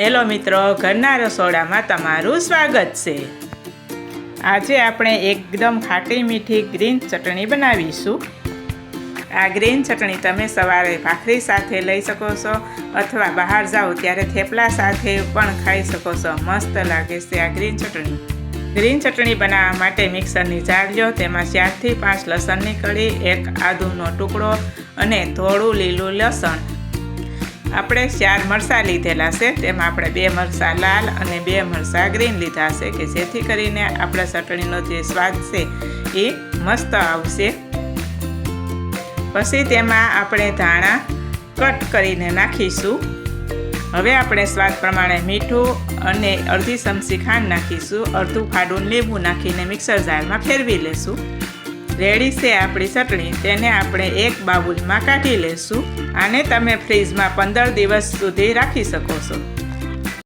Hello મિત્રો ઘરના રસોડામાં તમારું સ્વાગત છે. આજે આપણે એકદમ ખાટી મીઠી ગ્રીન ચટણી બનાવીશું. આ ગ્રીન ચટણી તમે સવારે ભાખરી સાથે લઈ શકો છો અથવા બહાર જાઓ ત્યારે થેપલા સાથે પણ ખાઈ શકો છો. મસ્ત લાગે છે આ ગ્રીન ચટણી. ગ્રીન ચટણી બનાવવા માટે મિક્સરની જાર લો, તેમાં ચારથી પાંચ લસણની કળી, એક આદુનો ટુકડો અને થોડું લીલું લસણ. આપણે ચાર મરચાં લીધેલા છે. તેમાં આપણે બે મરચાં લાલ અને બે મરચાં ગ્રીન લીધા છે કે જેથી કરીને આપણા ચટણીનો જે સ્વાદ છે એ મસ્ત આવશે. પછી તેમાં આપણે ધાણા કટ કરીને નાખીશું. હવે આપણે સ્વાદ પ્રમાણે મીઠું અને અડધી ચમચી ખાંડ નાખીશું. અડધું ફાડું લીંબુ નાખીને મિક્સર જારમાં ફેરવી લેશું. રેડી છે આપણી ચટણી, તેને આપણે એક બાઉલમાં કાઢી લેશું. આને તમે ફ્રીજમાં પંદર દિવસ સુધી રાખી શકો છો.